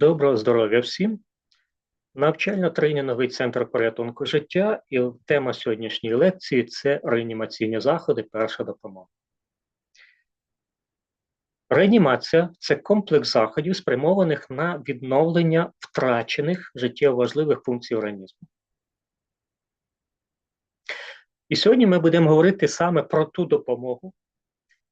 Доброго здоров'я всім! Навчально-тренінговий центр порятунку життя і тема сьогоднішньої лекції це реанімаційні заходи, перша допомога. Реанімація це комплекс заходів, спрямованих на відновлення втрачених життєво важливих функцій організму. І сьогодні ми будемо говорити саме про ту допомогу,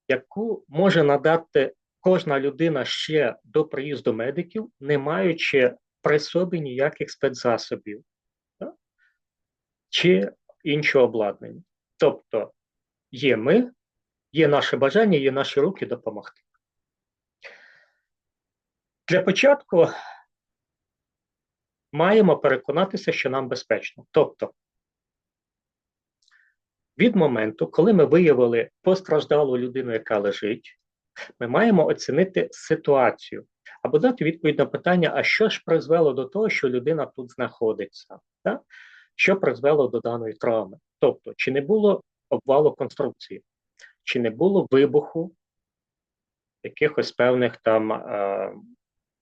яку може надати кожна людина ще до приїзду медиків, не маючи при собі ніяких спецзасобів так? чи іншого обладнання. Тобто є ми, є наше бажання, є наші руки допомогти. Для початку маємо переконатися, що нам безпечно. Тобто, від моменту, коли ми виявили постраждалу людину, яка лежить, ми маємо оцінити ситуацію або дати відповідь на питання, а що ж призвело до того, що людина тут знаходиться, так? що призвело до даної травми. Тобто, чи не було обвалу конструкції, чи не було вибуху якихось певних там е,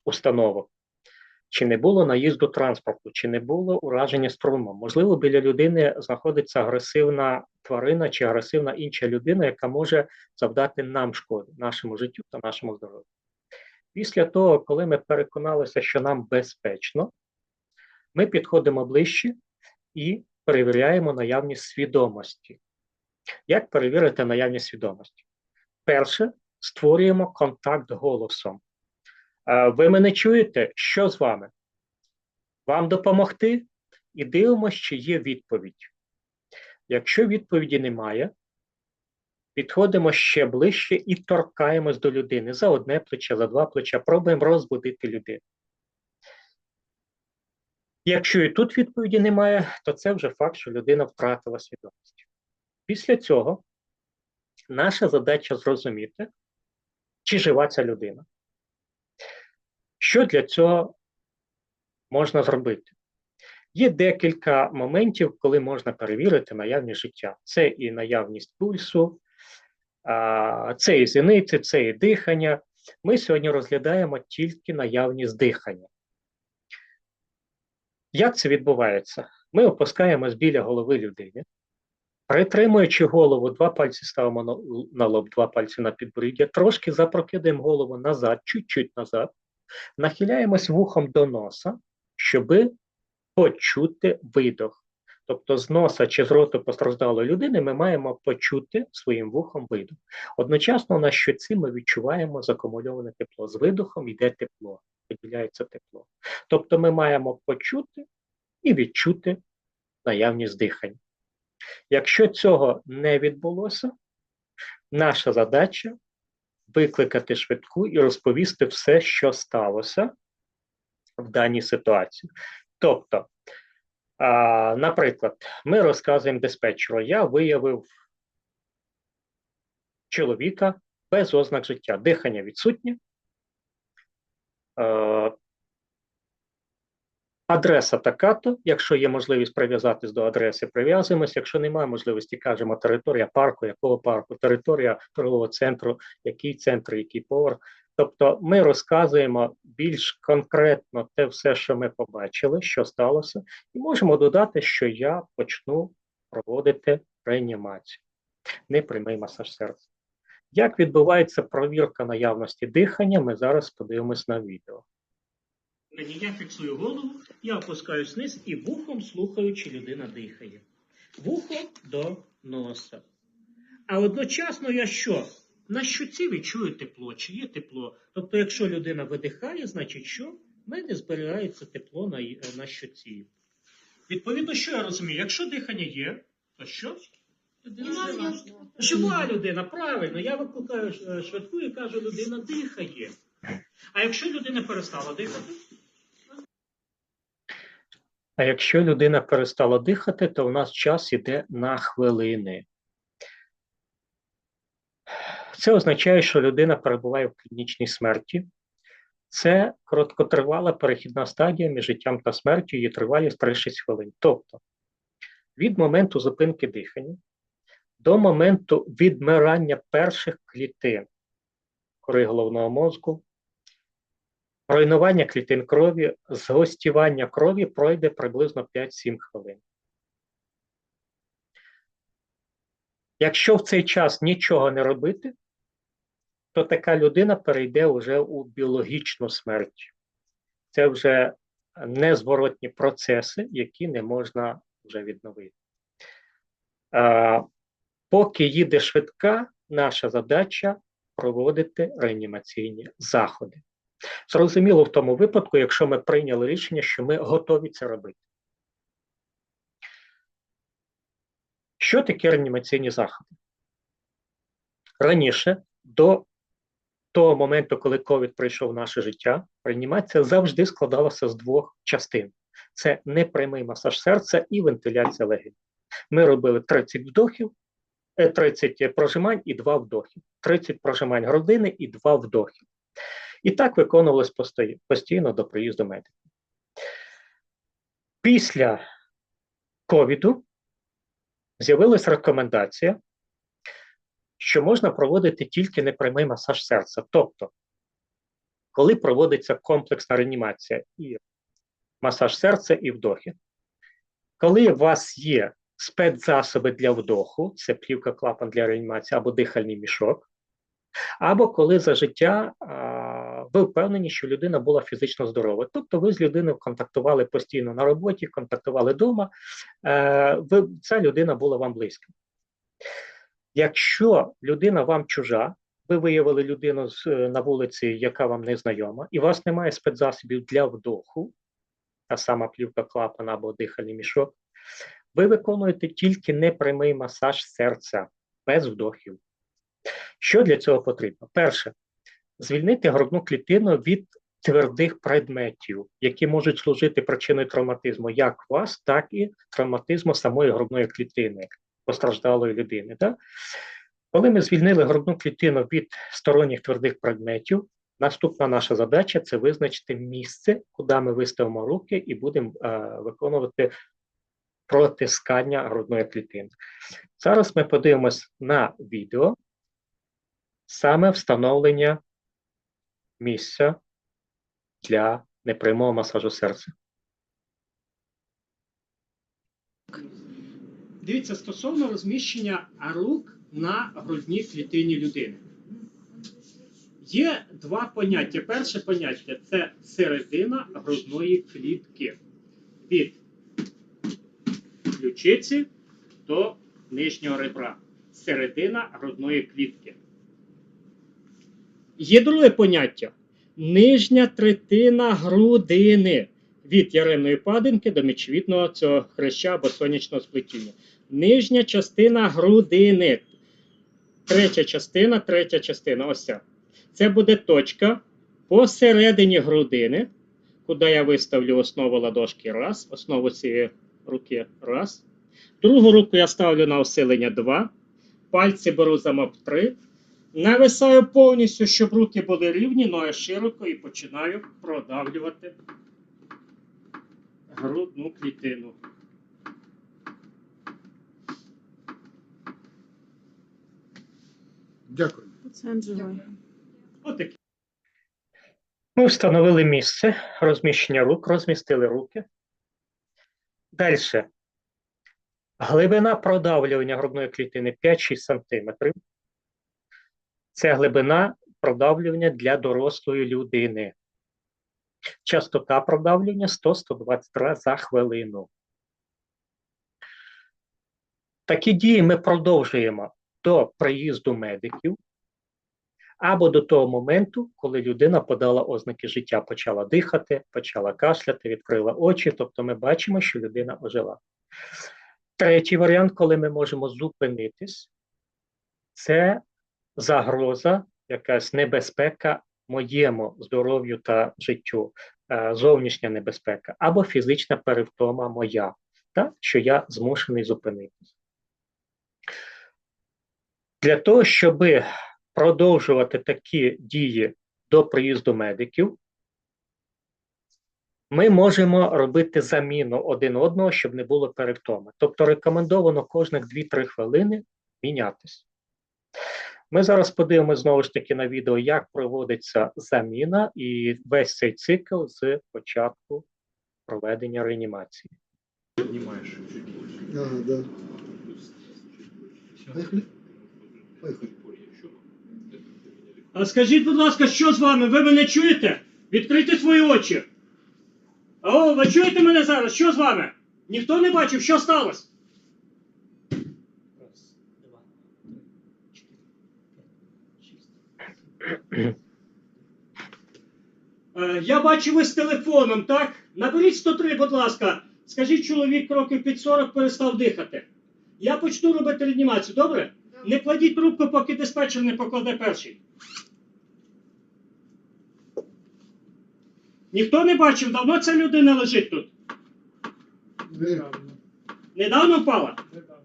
установок, чи не було наїзду транспорту, чи не було ураження струмом. Можливо, біля людини знаходиться агресивна тварина чи агресивна інша людина, яка може завдати нам шкоди, нашому життю та нашому здоров'ю. Після того, коли ми переконалися, що нам безпечно, ми підходимо ближче і перевіряємо наявність свідомості. Як перевірити наявність свідомості? Перше, створюємо контакт голосом. Ви мене чуєте, що з вами? Вам допомогти? І дивимося, чи є відповідь. Якщо відповіді немає, підходимо ще ближче і торкаємось до людини за одне плече, за два плеча, пробуємо розбудити людину. Якщо і тут відповіді немає, то це вже факт, що людина втратила свідомість. Після цього наша задача зрозуміти, чи жива ця людина. Що для цього можна зробити? Є декілька моментів, коли можна перевірити наявність життя. Це і наявність пульсу, це і зіниці, це і дихання. Ми сьогодні розглядаємо тільки наявність дихання. Як це відбувається? Ми опускаємось біля голови людини, притримуючи голову, два пальці ставимо на, лоб, два пальці на підборіддя, трошки запрокидаємо голову назад, чуть-чуть назад, нахиляємось вухом до носа, щоби почути видох. Тобто з носа чи з роту постраждалої людини ми маємо почути своїм вухом видох. Одночасно на щоці ми відчуваємо закумульоване тепло. З видохом йде тепло, виділяється тепло. Тобто ми маємо почути і відчути наявність дихання. Якщо цього не відбулося, наша задача викликати швидку і розповісти все, що сталося в даній ситуації. Тобто, а, Наприклад, ми розказуємо диспетчеру, я виявив чоловіка без ознак життя, дихання відсутнє. Адреса така-то, якщо є можливість прив'язатись до адреси, прив'язуємося. Якщо немає можливості, кажемо територія парку, якого парку, територія торгового центру, який центр, який поверх. Тобто ми розказуємо більш конкретно те все, що ми побачили, що сталося, і можемо додати, що я почну проводити реанімацію, не прямий масаж серця. Як відбувається провірка наявності дихання, ми зараз подивимось на відео. Я фіксую голову, я опускаюсь вниз і вухом слухаю, чи людина дихає. Вухом до носа. А одночасно я що? На щуці відчую тепло, чи є тепло. Тобто, якщо людина видихає, значить що? В мене зберігається тепло на на щоці. Відповідно, що я розумію? Якщо дихання є, то що? Людина жива людина, правильно. Я викликаю е, швидку і кажу, людина дихає. А якщо людина перестала дихати? А якщо людина перестала дихати, то у нас час іде на хвилини. Це означає, що людина перебуває в клінічній смерті. Це короткотривала перехідна стадія між життям та смертю, її тривалість 3-6 хвилин. Тобто від моменту зупинки дихання до моменту відмирання перших клітин кори головного мозку, руйнування клітин крові, згостівання крові пройде приблизно 5-7 хвилин. Якщо в цей час нічого не робити, то така людина перейде вже у біологічну смерть. Це вже незворотні процеси, які не можна вже відновити. А, Поки їде швидка, наша задача проводити реанімаційні заходи. Зрозуміло, в тому випадку, якщо ми прийняли рішення, що ми готові це робити. Що таке реанімаційні заходи? Раніше, до того моменту, коли ковід прийшов в наше життя, реанімація завжди складалася з двох частин: це непрямий масаж серця і вентиляція легень. Ми робили 30 вдохів, 30 прожимань і 2 вдохи, 30 прожимань грудини і 2 вдохи. І так виконувалось постійно до приїзду медиків. Після ковіду з'явилася рекомендація, що можна проводити тільки непрямий масаж серця. Тобто, коли проводиться комплексна реанімація і масаж серця і вдохи, коли у вас є спецзасоби для вдоху, це плівка клапан для реанімації або дихальний мішок, або коли за життя а, ви впевнені, що людина була фізично здорова. Тобто ви з людиною контактували постійно на роботі, контактували вдома, е, ця людина була вам близька. Якщо людина вам чужа, ви виявили людину е, на вулиці, яка вам не знайома, і у вас немає спецзасобів для вдоху, та сама плівка клапана або дихальний мішок, ви виконуєте тільки непрямий масаж серця без вдохів. Що для цього потрібно? Перше, звільнити грудну клітину від твердих предметів, які можуть служити причиною травматизму як вас, так і травматизму самої грудної клітини постраждалої людини. Так? Коли ми звільнили грудну клітину від сторонніх твердих предметів, наступна наша задача це визначити місце, куди ми виставимо руки і будемо е, виконувати протискання грудної клітини. Зараз ми подивимось на відео саме встановлення місця для непрямого масажу серця. Дивіться, стосовно розміщення рук на грудній клітині людини. Є два поняття. Перше поняття це середина грудної клітки. Від ключиці до нижнього ребра. Середина грудної клітки. Є друге поняття нижня третина грудини від яремної падинки до мічовідного цього хреща або сонячного сплетіння. Нижня частина грудини. Третя частина, третя частина. Ось ця. Це буде точка посередині грудини, куди я виставлю основу ладошки раз, основу цієї руки раз. Другу руку я ставлю на усилення 2. Пальці беру замок 3. Нависаю повністю, щоб руки були рівні, ноги широко і починаю продавлювати грудну клітину. Дякую. Отакі. Ми встановили місце розміщення рук, розмістили руки. Далі. Глибина продавлювання грудної клітини 5-6 см. Це глибина продавлювання для дорослої людини. Частота продавлювання 100-120 разів за хвилину. Такі дії ми продовжуємо до приїзду медиків або до того моменту, коли людина подала ознаки життя, почала дихати, почала кашляти, відкрила очі, тобто ми бачимо, що людина ожила. Третій варіант, коли ми можемо зупинитись, це загроза, якась небезпека моєму здоров'ю та життю, е, зовнішня небезпека, або фізична перевтома моя, так, що я змушений зупинитись. Для того, щоб продовжувати такі дії до приїзду медиків, ми можемо робити заміну один одного, щоб не було перевтоми. Тобто рекомендовано кожних 2-3 хвилини мінятись. Ми зараз подивимося знову ж таки на відео, як проводиться заміна і весь цей цикл з початку проведення реанімації. Понимаешь. Ага, да. А скажіть, будь ласка, що з вами? Ви мене чуєте? Відкрийте свої очі. О, ви чуєте мене зараз? Що з вами? Ніхто не бачив, що сталося? Раз, два, три, чотири, п'ять, шість. Е, Я бачу ви з телефоном, так? Наберіть 103, будь ласка. Скажіть, чоловік років під 40 перестав дихати. Я почну робити реанімацію, добре? Не кладіть трубку, поки диспетчер не покладе перший. Ніхто не бачив, давно ця людина лежить тут. Две. Недавно впала? Недавно.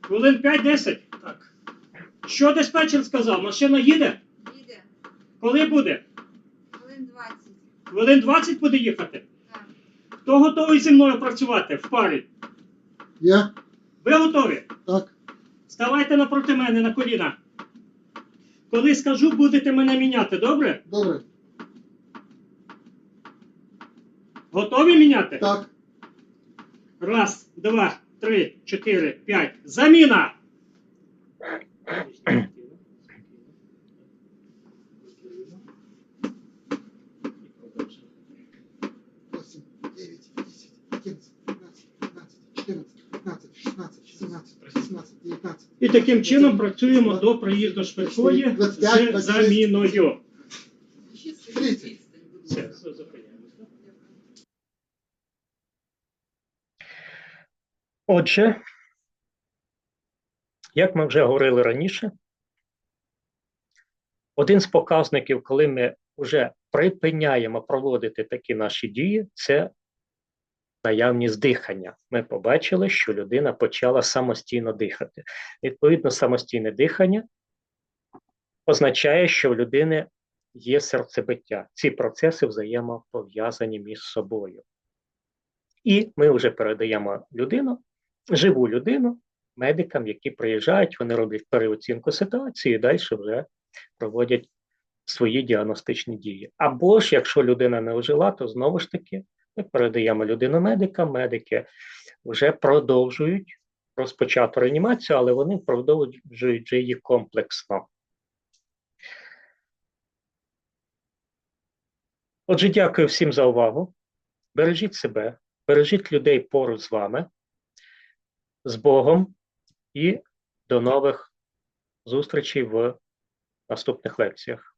Хвилин 5-10? Так. Що диспетчер сказав? Машина їде? Їде. Коли буде? Хвилин 20. Хвилин 20 буде їхати. Так. Хто готовий зі мною працювати в парі? Я? Ви готові? Так. Ставайте напроти мене на коліна. Коли скажу, будете мене міняти, добре? Добре. Готові міняти? Так. Раз, два, три, чотири, п'ять. Заміна! І таким чином працюємо до приїзду швидкої з заміною. Отже, як ми вже говорили раніше, один з показників, коли ми вже припиняємо проводити такі наші дії, це наявність дихання. Ми побачили, що людина почала самостійно дихати. Відповідно, самостійне дихання означає, що в людини є серцебиття. Ці процеси взаємопов'язані між собою. І ми вже передаємо людину, живу людину, медикам, які приїжджають, вони роблять переоцінку ситуації і далі вже проводять свої діагностичні дії. Або ж, якщо людина не ожила, то знову ж таки ми передаємо людину медикам, медики вже продовжують розпочату реанімацію, але вони продовжують її комплексно. Отже, дякую всім за увагу. Бережіть себе, бережіть людей поруч з вами, з Богом і до нових зустрічей в наступних лекціях.